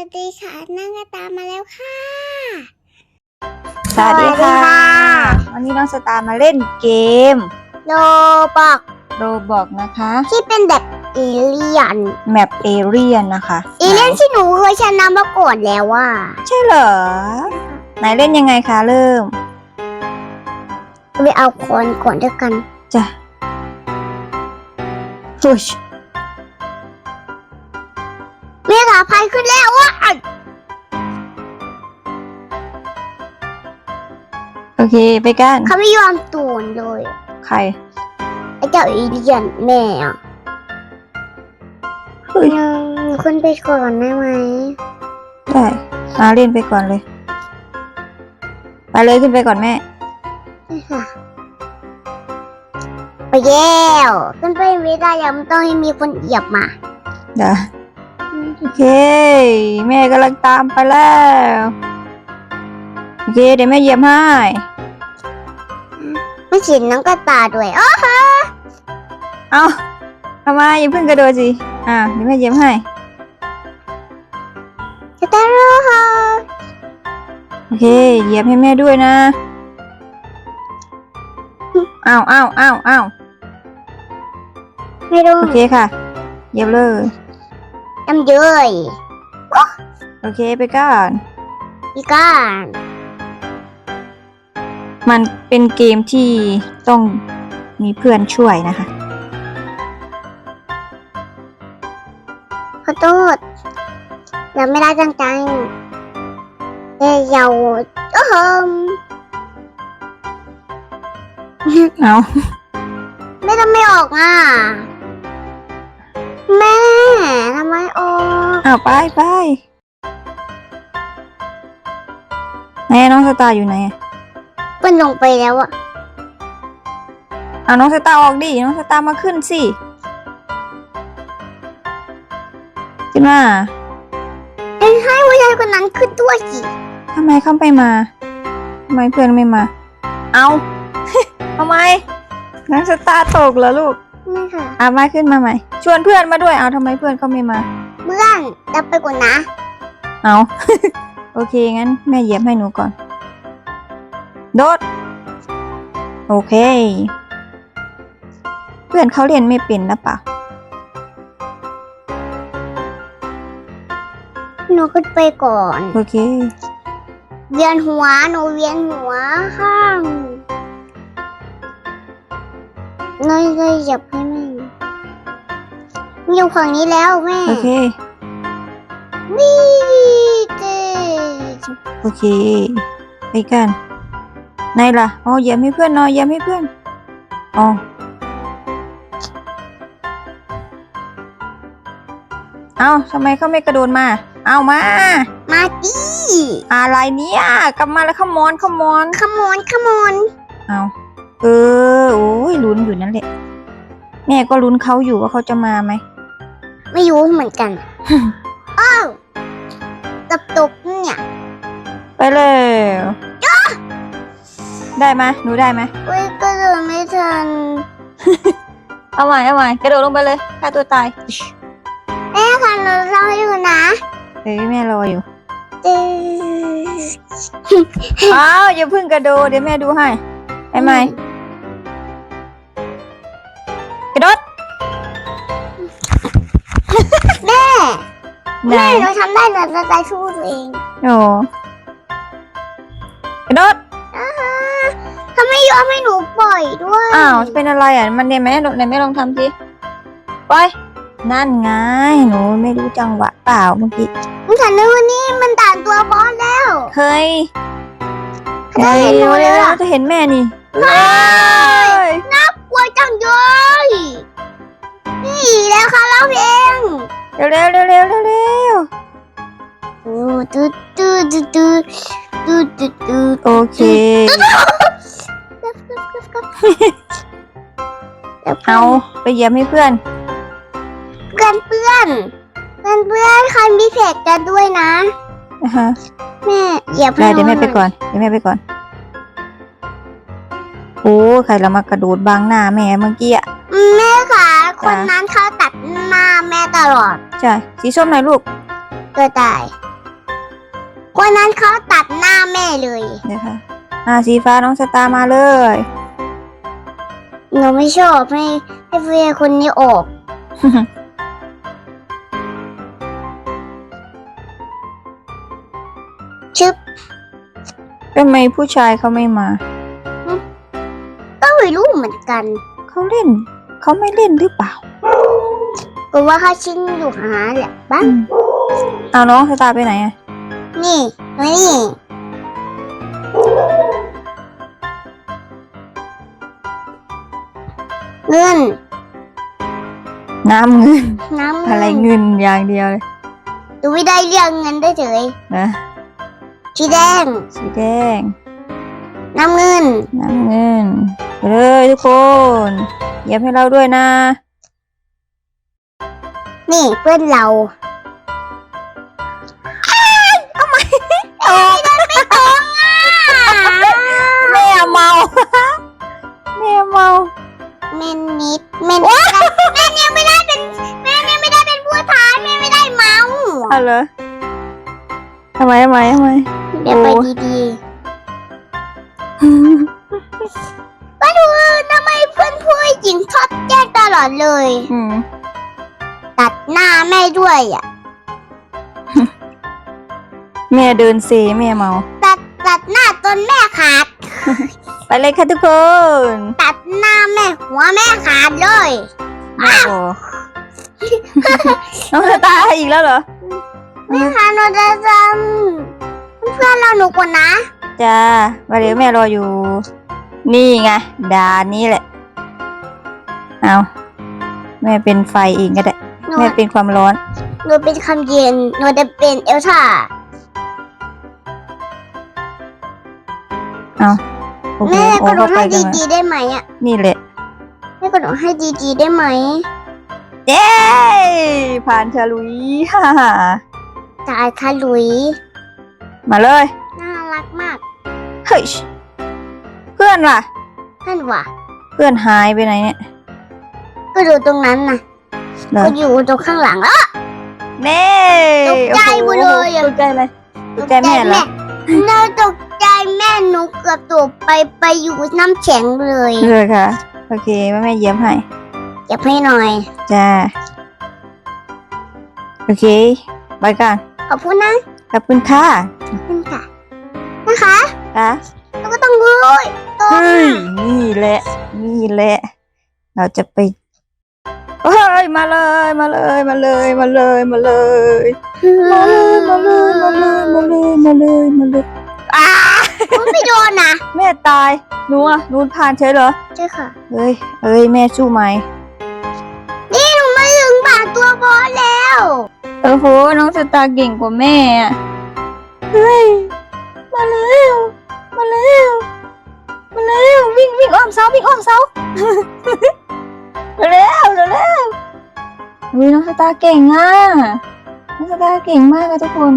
วัสดีค่ะนั่งกระตามมาแล้วค่ะสวัสดีค่ะ สวัสดีค่ะ วันนี้น้องสตาร์มาเล่นเกมโลบอกโรบอกนะคะ ที่เป็นแบบเอเลี่ยนแมปเอเรียนนะคะเอเลี่ยนที่หนูเคยชนะมาก่อนแล้วว่าใช่เหรอ ไหนเล่นยังไงคะเริ่ม ไปเอาคนก่อนด้วยกัน จ้ะฟุ ชเมฆาภัยขึ้นแล้วว่ะโอเคไปกันเขาไม่ยอมตูนเลยใครไอ้เจ้าเอเลี่ยนแม่อะเฮ้ยยังขึ้นไปก่อนได้ไหมได้มาเล่นไปก่อนเลย ไปเลยขึ้นไปก่อนแม่ใช่ค่ะไปแล้วขึ้นไปไม่ได้ยังต้องให้มีคนเหยียบมาเดี๋ยว โอเค แม่กำลังตามไปแล้ว โอเค เดี๋ยวแม่เหยียบให้ไม่ฉีดน้ำกระตาด้วยอ๋อเอาทำไมอย่าเพิ่งกระโดดสิ อ่าเดี๋ยวแม่เหยียบให้จะตาโร่ค่ะโอเค เหยียบให้แม่ด้วยนะอ้าวอ้าวอ้าวอ้าวไม่รู้ โอเคค่ะ เหยียบเลย จำเยอะโอเคไปก่อน พี่ก้านมันเป็นเกมที่ต้องมีเพื่อนช่วยนะคะ ขอโทษเราไม่ได้ตั้งใจเอ้ยเราโอ้โหเอาไม่ทำไม่ออกอะ แม่ทำไม ออกเอาไปไปไหนน้องสตาร์อยู่ไหนอะเป็นลงไปแล้วอะเอาน้องสตาร์ออกดิ น้องสตาร์มาขึ้นสิขึ้นมาเอ็งให้ผู้ชายคนนั้นขึ้นด้วยสิทำไมเขาไม่มาทำไมเพื่อนไม่มา เอาทำไมน้องสตาร์ตกเหรอลูกแม่ค่ะอามาขึ้นมาใหม่ ชวนเพื่อนมาด้วย เอาทำไมเพื่อนเขาไม่มา เพื่อนจะไปก่อนนะ เอา โอเคงั้นแม่เหยียบให้หนูก่อน โดด โอเค เพื่อนเขาเรียนไม่เป็นนะเปล่าหนูขึ้นไปก่อน โอเค เวียนหัว หนูเวียนหัวข้างน้อยเลยหยับให้แม่ อยู่ฝั่งนี้แล้วแม่ โอเค นี่เจโอเค ไปกันไหนล่ะอ๋อเหยียบให้เพื่อนหน่อยเหยียบให้เพื่อนอ๋อเอาทำไมเขาไม่กระโดดมา เอามา มาดิอะไรเนี่ยกลับมาแล้วขมอนขมอนขมอนขมอนเอาเออ โอ้ยลุ้นอยู่นั่นแหละ แม่ก็ลุ้นเขาอยู่ว่าเขาจะมาไหม ไม่รู้เหมือนกันอ้าวตับตกเนี่ยไปเลยได้ไหมหนูได้ไหมเว้ยก็เดินไม่ทัน เอาใหม่เอาใหม่กระโดดลงไปเลยฆ่าตัวตายแม่ค่ะเราเราอยู่นะเฮ้ยแม่รออยู่เจ๊อ้าวอย่าเพิ่งกระโดดเดี๋ยวแม่ดูให้ไปไหมกระโดด ไหนแม่เราทำได้เราจะใจสู้ตัวเองโอ้กระโดดอ่าฮะทำไมยอมให้หนูปล่อยด้วยอ้าวเป็นอะไรอะมันเนี่ยแม่ไหนแม่ลองทำสิไปนั่นไงหนูไม่รู้จังหวะเปล่าเมื่อกี้มันฉันนึกว่านี่มันด่านตัวบอสแล้วเฮ้ยได้เห็นหนูเลยอะจะเห็นแม่นี่ไม่เฮ้ยกลัวจังเลยนี่แล้วค่ะเราเองเร็วเร็วเร็วเร็วเร็วเร็วตูตูตูตูตูตูตูโอเคเอาไปเหยียบให้เพื่อนเพื่อนเพื่อนเพื่อนเพื่อนใครมีเพจกันด้วยนะนะคะแม่อย่าได้เดี๋ยวแม่ไปก่อนเดี๋ยวแม่ไปก่อนโอ้ใครเรามากระโดดบังหน้าแม่เมื่อกี้อะแม่ ค่ะคนนั้นเขาตัดหน้าแม่ตลอด ใช่ สีส้มหน่อยลูกก็ตายวันนั้นเขาตัดหน้าแม่เลยเดี๋ยวค่ะอ่าสีฟ้าน้องสตาร์มาเลยหนูไม่ชอบให้ให้เพื่อนคนนี้ออกชึบทำไมผู้ชายเขาไม่มา ก็ไม่รู้เหมือนกัน เขาเล่น เขาไม่เล่นหรือเปล่าก็ว่าเขาชิงอยู่หาแหละบ้างอืมเอาน้องสตาร์ไปไหนอะนี่นี่เงิน น้ำเงิน น้ำอะไรเงินเงินอย่างเดียวเลยดูไม่ได้เรื่องเงินได้เฉยนะ สีแดง สีแดง น้ำเงิน น้ำเงินไปเลยทุกคนเหยียบให้เราด้วยนะ นี่เพื่อนเราโอ้แม่เมาแม่เมาเมนนิดเมนนิดแม่ยังไม่ได้เป็นแม่ยังไม่ได้เป็นผู้ท้ายแม่ไม่ได้เมาเอาเหรอทำไมทำไมทำไมเดี๋ยวไปดีๆ ก็ดูทำไมเพื่อนผู้หญิงชอบแจ้งตลอดเลย อืมตัดหน้าแม่ด้วยอะ แม่เดินเซแม่เมา ตัดตัดหน้าจนแม่ขาด ไปเลยค่ะทุกคนตัดหน้าแม่หัวแม่ขาดเลยโอ้โหน้องสตาร์อีกแล้วเหรอ แม่คะหนูจะจำเพื่อนเราหนูกว่านะ จ้ามาเดี๋ยวแม่รออยู่ นี่ไงดานนี้แหละ เอาแม่เป็นไฟเองก็ได้ หนูแม่เป็นความร้อน หนูเป็นคำเย็น หนูจะเป็นเอลซ่าเอาโอ้โหแม่โอ้ก็หนูเข้าไปให้กันมาดีๆได้ไหมอะนี่แหละ แม่ก็หนูให้ดีๆได้ไหมเย้ ผ่านฉลุยฮ่าฮ่าจ่ายค่ะหลุย มาเลย น่ารักมาก เฮ้ยเพื่อนล่ะท่านว่ะเพื่อนหายไปไหนเนี่ยก็ดูตรงนั้นนะเหรอก็อยู่ตรงข้างหลังแล้วเน่ตกใจหมดเลยอะ ตกใจเลยตกใจแม่เหรอหนูตกใจแม่หนูเกือบตกไปไปอยู่น้ำแข็งเลยเลยค่ะ โอเคแม่แม่เยี่ยมให้เก็บให้หน่อย จ้าโอเคไปกันขอบคุณนะขอบคุณค่ะ ขอบคุณค่ะ นะคะ ค่ะแล้วก็ต้องเลยตรงเฮ้ยนี่แหละนี่แหละ เราจะไปเฮ้ยมาเลยมาเลยมาเลยมาเลยมาเลยมาเลยมาเลยมาเลยมาเลยมาเลยมาเลยอ้าคุณไม่โดนนะแม่ตายหนูอะหนูผ่านเฉยเหรอใช่ค่ะเฮ้ยเอ้ยแม่สู้ไหมนี่หนูมาถึงบาทตัวบอสแล้วโอ้โหน้องสตาร์เก่งกว่าแม่อะเฮ้ยมาเร็ว มาเร็วมาเร็ววิ่งวิ่งอ้อมเสาวิ่งอ้อมเสาเร็วเร็วเร็วอุ้ยน้องสตาร์เก่งอะน้องสตาร์เก่งมากอะทุกคน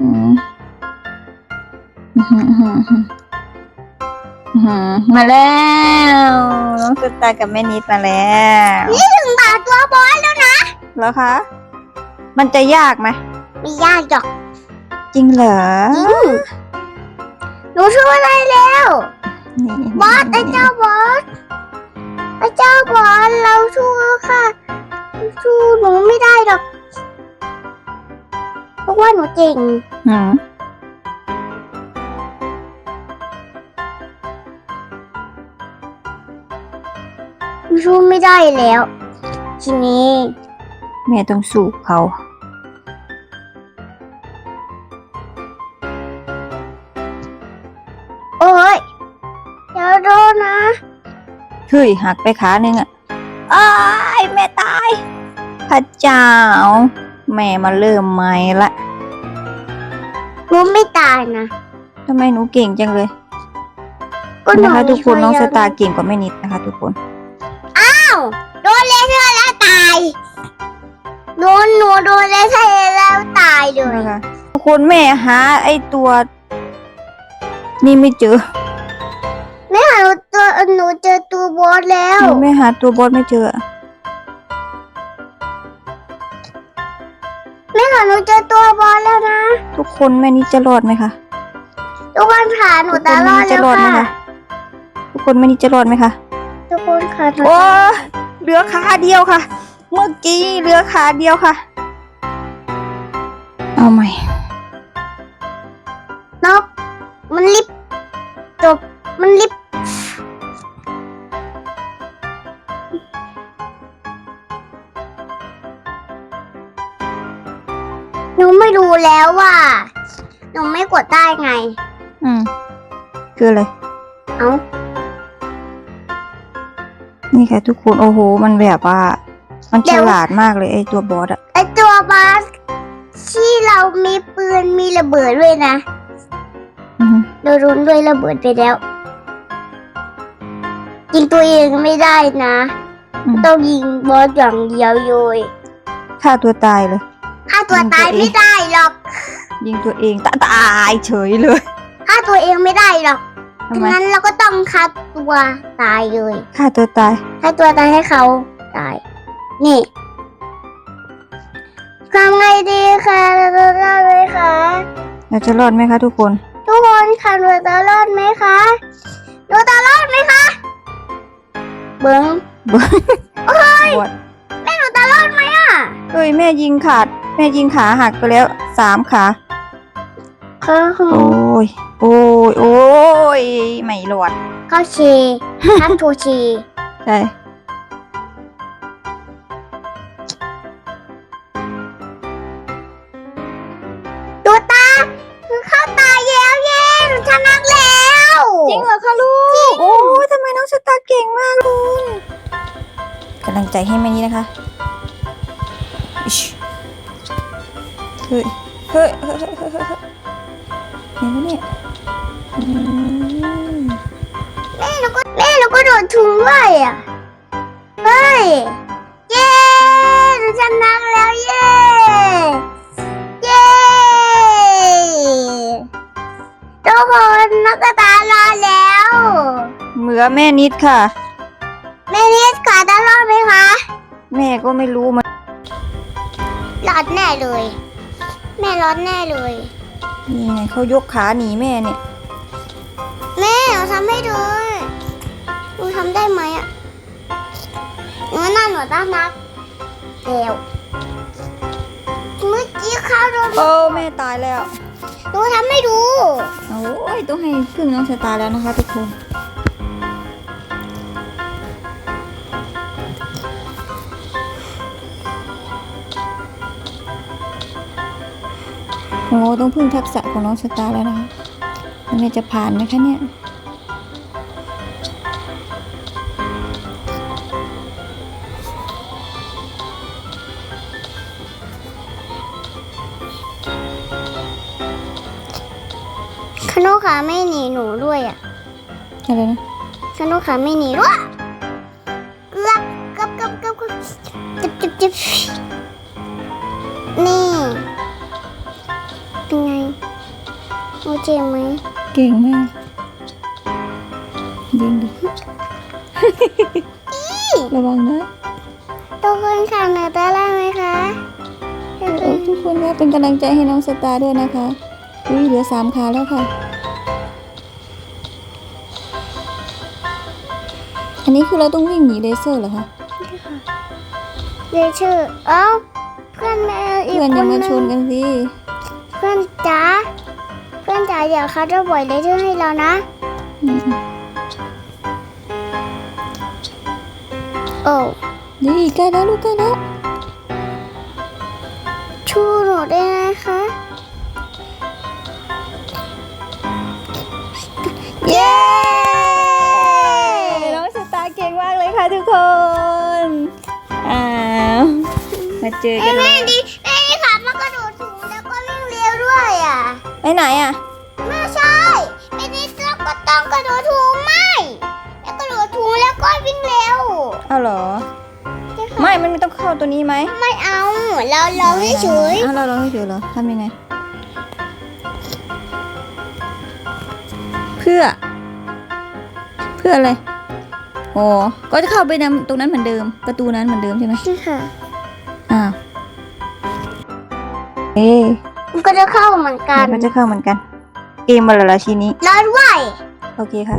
อืมอื้อหืออื้อหืออื้อหือมาแล้วน้องสตาร์กับแม่นิดมาแล้วถึงบาทตัวบอสแล้วแล้วคะ มันจะยากไหมไม่ยากหรอกจริงเหรอจริง หนูช่วยอะไรแล้วนี่บอสไอ้เจ้าบอสไอ้เจ้าบอสเราชูค่ะชูหนูไม่ได้หรอกเพราะว่าหนูเก่งหืมหนูชูไม่ได้แล้ว ทีนี้ แม่ต้องสู้เขา เฮ้ยหักไปขาหนึ่งอะอ้ายแม่ตาย พระเจ้า แม่มาเริ่มใหม่ละหนูไม่ตายนะทำไมหนูเก่งจังเลยก็หนูนะคะทุกคนน้องช่สวยตาร์เก่งกว่าแม่นิดนะคะ ทุกคน อ้าวโดนเลเซอร์แล้วตายโดนหนูโดนเลเซอร์แล้วตายเลยนะคะทุกคนแม่หาไอตัว นี่ไม่เจอ แม่หาหนูตัวหนูเจอตัวบอสแล้วหนูไม่หาตัวบอสไม่เจอ แม่หาหนูเจอตัวบอสแล้วนะทุกคนแม่นี้จะรอดไหมคะทุกคนค่ะหนูตารอดทุกคนแม่นี้จะรอดไหมแล้วค่ะคะทุกคนแม่นี้จะรอดไหมคะทุกคนค่ะหนูโอ้เหลือขาเดียวค่ะ เมื่อกี้เหลือขาเดียวค่ะ เอาใหม่นกมันรีบจบมันรีบ แล้วว่าหนูไม่กดได้ไง อืม คืออะไร เอ้า นี่ค่ะทุกคน โอ้โห มันแบบว่า มันเดี๋ฉยว ลาดมากเลยไอ้ตัวบอสอะไอตัวบาสที่เรามีปืนมีระเบิดด้วยนะอือฮึโดนรุนด้วยระเบิดไปแล้วยิงตัวเองไม่ได้นะ อืมต้องยิงบอสอย่างเดียวเลยฆ่าตัวตายเลยฆ่าตัวยิงตัวตายเองไม่ได้ หรอก ยิงตัวเองตาตายเฉยเลยฆ่าตัวเองไม่ได้หรอกทำไมงั้นเราก็ต้องฆ่าตัวตายเลยฆ่าตัวตายฆ่าตัวตายให้เขาตาย นี่ทำไงดีคะเราจะรอดไหมคะ เราจะรอดไหมคะทุกคน ทุกคนค่ะหนูจะรอดไหมคะหนูจะรอดไหมคะเบิ้งบอสแม่หนูจะรอดไหมอะเอ้ยแม่ยิงขาด แม่ยิงขาหักไปแล้วสามขาเขาคงโอ้ยโอ้ยโอ้ยไม่รอดเขาชีทับทูชีใช่ดูตาคือเข้าตายแล้วเย้หนูชนะแล้ว จริงเหรอคะลูก โอ้ยทำไมน้องชะตาเก่งมากเลยกำลังใจให้แม่นี้นะคะอิ๊ช เฮ้ยเฮ้ยเฮ้ย เฮ้ยเฮ้ยเฮ้ยเห็นไหมเนี่ยแม่หนูก็แม่หนูก็โดนทุงด้วยอะ เฮ้ย เย้หนูชนะแล้วเย้เย้ทุกคนนักกระตารอดแล้วเหมือแม่นิดค่ะ แม่นิดขาตารอดไหมคะ แม่ก็ไม่รู้มันรอดแน่เลย แม่รอดแน่เลย นี่ไงเขายกขาหนีแม่เนี่ย แม่หนูทำให้ดูหนูทำได้ไหมอะหนูน่าหนูต้องนับเร็วเมื่อกี้เข้าโดนโอ้แม่ตายแล้ว หนูทำให้ดู โอ้ยต้องให้พึ่งน้องชะตาแล้วนะคะทุกคน โอ้ต้องพึ่งทักษะของน้องชะตาแล้วนะคะแล้วแม่จะผ่านไหมคะเนี่ยขนุขาไม่หนีหนูด้วยอะอะไรนะขนุขาไม่หนีด้วยลักกับกับกับกับจิบจิบจิบนี่ โอเจ็บไหมเก่งมากยิงดิระวังนะทุกคนค่ะหนูได้แล้วไหมคะเห็นไหมโอ้ทุกคนนะเป็นกำลังใจให้น้องสตาร์ด้วยนะคะอุ้ยเหลือสามขาแล้วค่ะ อันนี้คือเราต้องวิ่งหนีเลเซอร์เหรอคะเรียกชื่อเอ้าเพื่อนแม่อีกเพื่อนคอย่านหมานึชนงกันสิเพื่อนจ๋าเพื่อนจ๋าเดี๋ยวเขาจะปล่อยเลเซอร์ให้เรานะอืมโอ้นี่ใกล้แล้วลูกใกล้แล้วชูหนูได้นะคะ เย้น้องสตาร์เก่งมากเลยค่ะทุกคน อ้าว มาเจอกันแม่แล้ว ไปไหนอะ ไม่ใช่แม่ดิเราก็ต้องกระโดดสูงไม่ แล้วกระโดดสูงแล้วก็วิ่งเร็วเอาเหรอ ไม่ มันไม่ต้องเข้าตัวนี้ไหมไม่เอาเราเราเฉยอ้าวเราลองให้เฉยเหรอทำยังไง เพื่อ เพื่ออะไรอ๋อก็จะเข้าไปในตรงนั้นเหมือนเดิม ประตูนั้นเหมือนเดิมใช่ไหมใช่ค่ะอ้าวเอ๊ะมันก็ จะเข้าเหมือนกันก็จะเข้าเหมือนกัน เกมมาแล้วล่ะทีนี้แล้วด้วยโอเคค่ะ